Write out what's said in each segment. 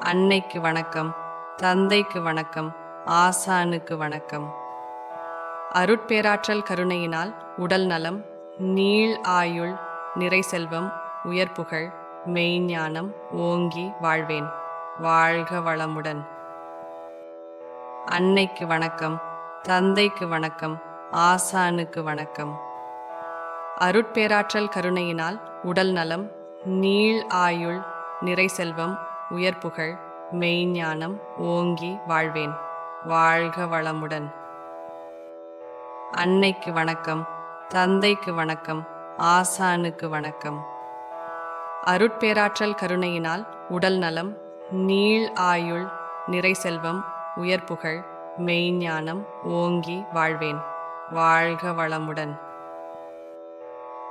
அன்னைக்கு வணக்கம் தந்தைக்கு வணக்கம் ஆசானுக்கு வணக்கம். அருட்பேராற்றல் கருணையினால் உடல் நலம் நீள் ஆயுள் நிறை செல்வம் உயர்புகழ் மெய்ஞானம் ஓங்கி வாழ்வேன். வாழ்க வளமுடன். அன்னைக்கு வணக்கம் தந்தைக்கு வணக்கம் ஆசானுக்கு வணக்கம். அருட்பேராற்றல் கருணையினால் உடல் நலம் நீள் ஆயுள் நிறை செல்வம் உயர்புகழ் மெய்ஞானம் ஓங்கி வாழ்வேன். வாழ்க வளமுடன். அன்னைக்கு வணக்கம் தந்தைக்கு வணக்கம் ஆசானுக்கு வணக்கம். அருட்பேராற்றல் கருணையினால் உடல் நலம் நீள் ஆயுள் நிறை செல்வம் உயர்புகழ் மெய்ஞானம் ஓங்கி வாழ்வேன். வாழ்க வளமுடன்.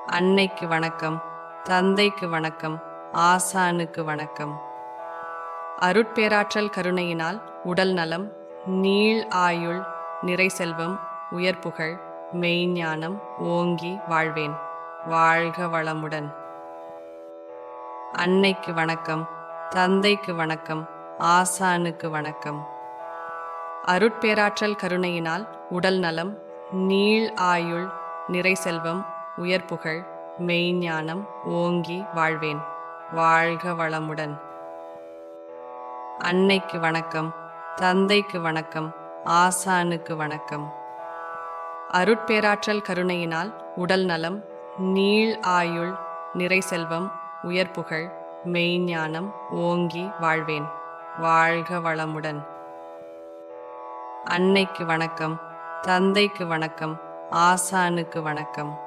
அன்னைக்கு வணக்கம் தந்தைக்கு வணக்கம் ஆசானுக்கு வணக்கம். அருட்பேராற்றல் கருணையினால் உடல் நலம் நீள் ஆயுள் நிறை செல்வம் உயர்புகழ் மெய்ஞானம் ஓங்கி வாழ்வேன். வாழ்க வளமுடன். அன்னைக்கு வணக்கம் தந்தைக்கு வணக்கம் ஆசானுக்கு வணக்கம். அருட்பேராற்றல் கருணையினால் உடல் நலம் நீள் ஆயுள் நிறை செல்வம் உயர்புகழ் மெய்ஞானம் ஓங்கி வாழ்வேன். வாழ்க வளமுடன். அன்னைக்கு வணக்கம் தந்தைக்கு வணக்கம் ஆசானுக்கு வணக்கம். அருட்பேராற்றல் கருணையினால் உடல் நலம் நீள் ஆயுள் நிறை செல்வம் உயர்புகழ் மெய்ஞானம் ஓங்கி வாழ்வேன். வாழ்க வளமுடன். அன்னைக்கு வணக்கம் தந்தைக்கு வணக்கம் ஆசானுக்கு வணக்கம்.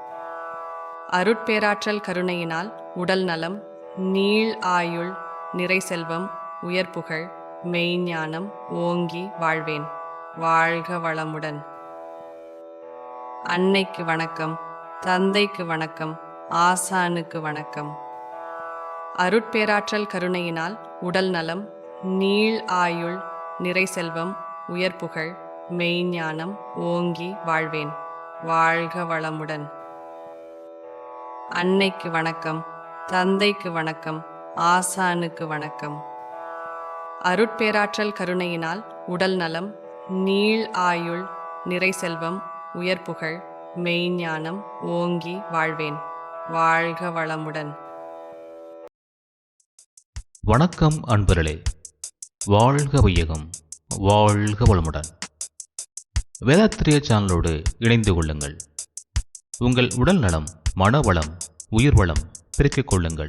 அருட்பேராற்றல் கருணையினால் உடல் நலம் நீள் ஆயுள் நிறை செல்வம் உயர்புகழ் மெய்ஞானம் ஓங்கி வாழ்வேன். வாழ்க வளமுடன். அன்னைக்கு வணக்கம் தந்தைக்கு வணக்கம் ஆசானுக்கு வணக்கம். அருட்பேராற்றல் கருணையினால் உடல் நலம் நீள் ஆயுள் நிறை செல்வம் உயர்புகழ் மெய்ஞானம் ஓங்கி வாழ்வேன். வாழ்க வளமுடன். அன்னைக்கு வணக்கம் தந்தைக்கு வணக்கம் ஆசானுக்கு வணக்கம். அருட்பேராற்றல் கருணையினால் உடல் நலம் நீள் ஆயுள் நிறை செல்வம் உயர்புகழ் மெய்ஞானம் ஓங்கி வாழ்வேன். வாழ்க வளமுடன். வணக்கம் அன்பர்களே. வாழ்க வையகம் வாழ்க வளமுடன். வேதாத்திரிய சேனலோடு இணைந்து கொள்ளுங்கள். உங்கள் உடல் நலம் மனவளம் உயிர் வளம் பெருக்கிக் கொள்ளுங்கள்.